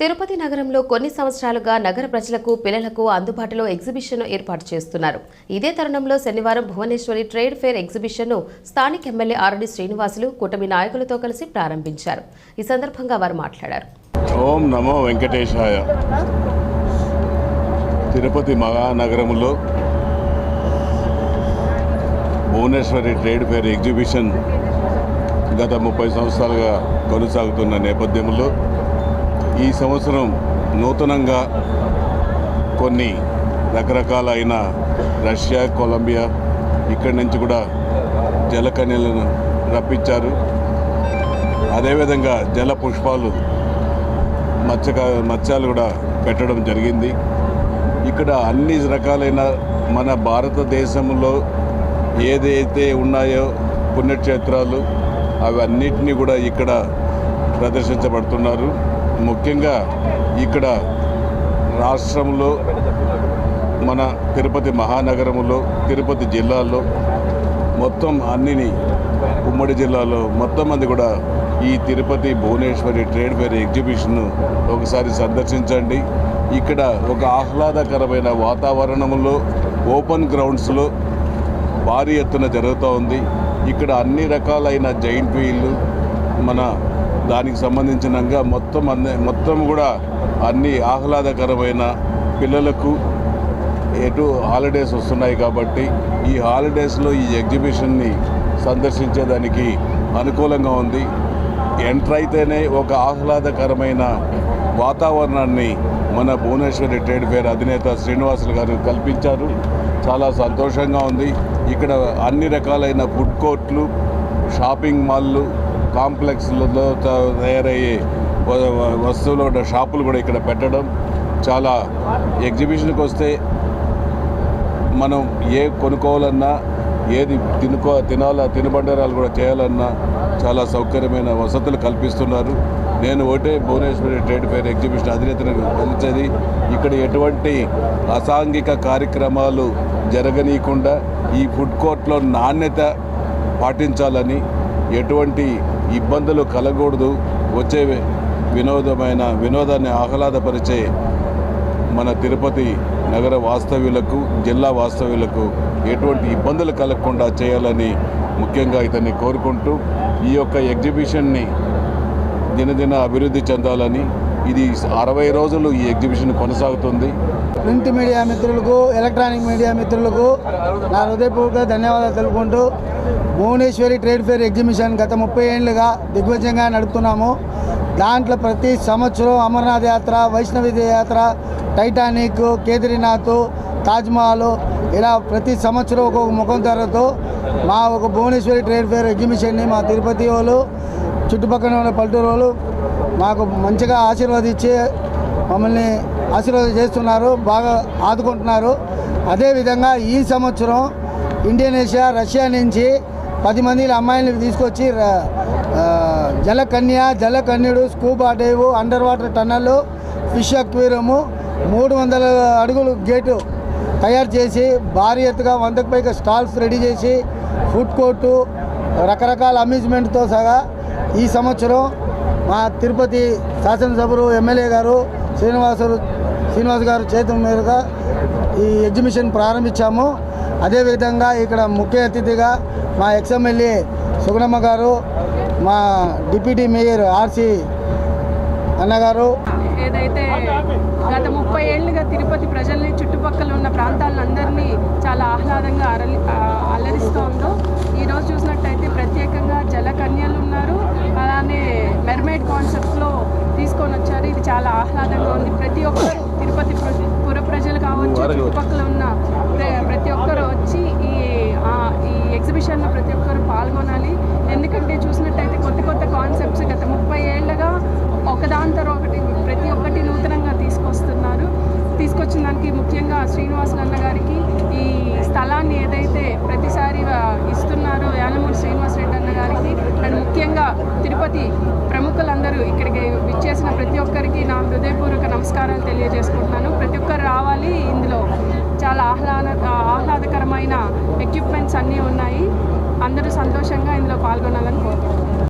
తిరుపతి నగరంలో కొన్ని సంవత్సరాలుగా నగర ప్రజలకు పిల్లలకు అందుబాటులో ఎగ్జిబిషన్ ఏర్పాటు చేస్తున్నారు. ఇదే తరుణంలో శనివారం భువనేశ్వరి ట్రేడ్ ఫేర్ ఎగ్జిబిషన్ను స్థానిక ఎమ్మెల్యే ఆర్డి శ్రీనివాసులు కూటమి నాయకులతో కలిసి ప్రారంభించారు. ఈ సందర్భంగా వారు మాట్లాడారు. ఓం నమో వెంకటేశాయ. తిరుపతి మహానగరంలో భువనేశ్వరి ట్రేడ్ ఫేర్ ఎగ్జిబిషన్ గత ముప్పై సంవత్సరాలుగా కొనసాగుతున్న నేపథ్యంలో ఈ సంవత్సరం నూతనంగా కొన్ని రకరకాలైన రష్యా కొలంబియా ఇక్కడి నుంచి కూడా జలకన్యలను రప్పించారు. అదేవిధంగా జల పుష్పాలు మత్స్యక మత్స్యాలు కూడా పెట్టడం జరిగింది. ఇక్కడ అన్ని రకాలైన మన భారతదేశంలో ఏదైతే ఉన్నాయో పుణ్యక్షేత్రాలు అవన్నిటినీ కూడా ఇక్కడ ప్రదర్శించబడుతున్నారు. ముఖ్యంగా ఇక్కడ రాష్ట్రంలో మన తిరుపతి మహానగరంలో తిరుపతి జిల్లాలో మొత్తం అన్నిని ఉమ్మడి జిల్లాలో మొత్తం మంది కూడా ఈ తిరుపతి భువనేశ్వరి ట్రేడ్ ఫెయిర్ ఎగ్జిబిషన్ను ఒకసారి సందర్శించండి. ఇక్కడ ఒక ఆహ్లాదకరమైన వాతావరణంలో ఓపెన్ గ్రౌండ్స్లో భారీ ఎత్తున జరుగుతూ ఉంది ఇక్కడ అన్ని రకాలైన జైంట్ వీళ్ళు మన దానికి సంబంధించినంగా మొత్తం అన్ని మొత్తం కూడా అన్ని ఆహ్లాదకరమైన పిల్లలకు ఎటు హాలిడేస్ వస్తున్నాయి కాబట్టి ఈ హాలిడేస్లో ఈ ఎగ్జిబిషన్ని సందర్శించేదానికి అనుకూలంగా ఉంది. ఎంటర్ అయితేనే ఒక ఆహ్లాదకరమైన వాతావరణాన్ని మన భువనేశ్వరి ట్రేడ్ ఫేర్ అధినేత శ్రీనివాసులు గారు కల్పించారు. చాలా సంతోషంగా ఉంది. ఇక్కడ అన్ని రకాలైన ఫుడ్ కోర్ట్లు షాపింగ్ మాల్లు కాంప్లెక్స్లలో త- తయారయ్యే వ- వస్తువులు ఉన్న షాపులు కూడా ఇక్కడ పెట్టడం చాలా ఎగ్జిబిషన్కి వస్తే మనం ఏ కొనుక్కోవాలన్నా ఏది తినుకో తినాలా తినుబండారాలు కూడా చేయాలన్నా చాలా సౌకర్యమైన వసతులు కల్పిస్తున్నారు. నేను ఒకటే భువనేశ్వరి ట్రేడ్ ఫెయిర్ ఎగ్జిబిషన్ అధినేతను కలిసేది. ఇక్కడ ఎటువంటి అసాంఘిక కార్యక్రమాలు జరగనీయకుండా ఈ ఫుడ్ కోర్ట్లో నాణ్యత పాటించాలని ఎటువంటి ఇబ్బందులు కలగకూడదు. వచ్చే వినోదమైన వినోదాన్ని ఆహ్లాదపరిచే మన తిరుపతి నగర వాస్తవ్యులకు జిల్లా వాస్తవ్యులకు ఎటువంటి ఇబ్బందులు కలగకుండా చేయాలని ముఖ్యంగా ఇతన్ని కోరుకుంటూ ఈ యొక్క ఎగ్జిబిషన్ని దినదిన అభివృద్ధి చెందాలని ఇది అరవై రోజులు ఈ ఎగ్జిబిషన్ కొనసాగుతుంది. ప్రింట్ మీడియా మిత్రులకు ఎలక్ట్రానిక్ మీడియా మిత్రులకు నా హృదయపూర్వక ధన్యవాదాలు తెలుపుకుంటూ భువనేశ్వరి ట్రేడ్ ఫేర్ ఎగ్జిబిషన్ గత ముప్పై ఏళ్ళుగా దిగ్విజయంగా నడుపుతున్నాము. దాంట్లో ప్రతి సంవత్సరం అమర్నాథ్ యాత్ర వైష్ణవి యాత్ర టైటానిక్ కేదార్నాథ్ తాజ్మహల్ ఇలా ప్రతి సంవత్సరం ఒక్కొక్క ముఖం ధరతో మా ఒక భువనేశ్వరి ట్రేడ్ ఫేర్ ఎగ్జిబిషన్ని మా తిరుపతి వాళ్ళు చుట్టుపక్కల ఉన్న పల్లెటూరు వాళ్ళు మాకు మంచిగా ఆశీర్వాదించి మమ్మల్ని ఆశీర్వాదం చేస్తున్నారు బాగా ఆదుకుంటున్నారు. అదేవిధంగా ఈ సంవత్సరం ఇండోనేషియా రష్యా నుంచి పది మంది అమ్మాయిలను తీసుకొచ్చి జలకన్య జలకన్యుడు scuba dive under water tunnel fish అక్వేరము మూడు వందల అడుగులు గేటు తయారు చేసి భారీ ఎత్తుగా వందకు పైగా స్టాల్స్ రెడీ చేసి ఫుడ్ కోర్టు రకరకాల అమ్యూజ్మెంట్తో సహా ఈ సంవత్సరం మా తిరుపతి శాసనసభ్యులు ఎమ్మెల్యే గారు శ్రీనివాసులు శ్రీనివాస్ గారు చేతుల మీదుగా ఈ ఎగ్జిబిషన్ ప్రారంభించాము. అదేవిధంగా ఇక్కడ ముఖ్య అతిథిగా మా ఎక్స్ఎమ్మెల్యే సుగుణమ్మ గారు మా డిప్యూటీ మేయర్ ఆర్సి అన్నగారు. ఏదైతే గత ముప్పై ఏళ్ళుగా తిరుపతి ప్రజల్ని చుట్టుపక్కల ఉన్న ప్రాంతాలందరినీ చాలా ఆహ్లాదంగా అరలి అలరిస్తోందో ఉందో ఈరోజు చూసినట్టయితే ప్రత్యేకంగా జలకన్యలు ఉన్నారు. అలానే మెర్మైడ్ కాన్సెప్ట్లో తీసుకొని వచ్చారు. ఇది చాలా ఆహ్లాదంగా ఉంది. ప్రతి ఒక్కరు చుట్టుపక్కల ఉన్న ప్రతి ఒక్కరు వచ్చి ఈ ఈ ఎగ్జిబిషన్లో ప్రతి ఒక్కరు పాల్గొనాలి. ఎందుకంటే చూసినట్టయితే కొత్త కొత్త కాన్సెప్ట్స్ గత ముప్పై ఏళ్ళగా ఒకదాని తర్వాత ఒకటి ప్రతి ఒక్కటి నూతనంగా తీసుకొస్తున్నారు. తీసుకొచ్చిన దానికి ముఖ్యంగా శ్రీనివాస్ అన్న గారికి ఈ స్థలాన్ని ఏదైతే ప్రతిసారి ఇస్తున్నారో యానమూరి శ్రీనివాస్ రెడ్డి అన్న గారికి అండ్ ముఖ్యంగా తిరుపతి ప్రముఖులందరూ ఇక్కడికి విచ్చేసిన ప్రతి ఒక్కరికి నా హృదయపూర్వక నమస్కారాలు తెలియజేసుకుంటున్నాను ప్రతి ఒక్కరు రావాలి ఇందులో చాలా ఆహ్లాద ఆహ్లాదకరమైన ఎక్విప్మెంట్స్ అన్నీ ఉన్నాయి. అందరూ సంతోషంగా ఇందులో పాల్గొనాలని కోరుకుంటున్నాను.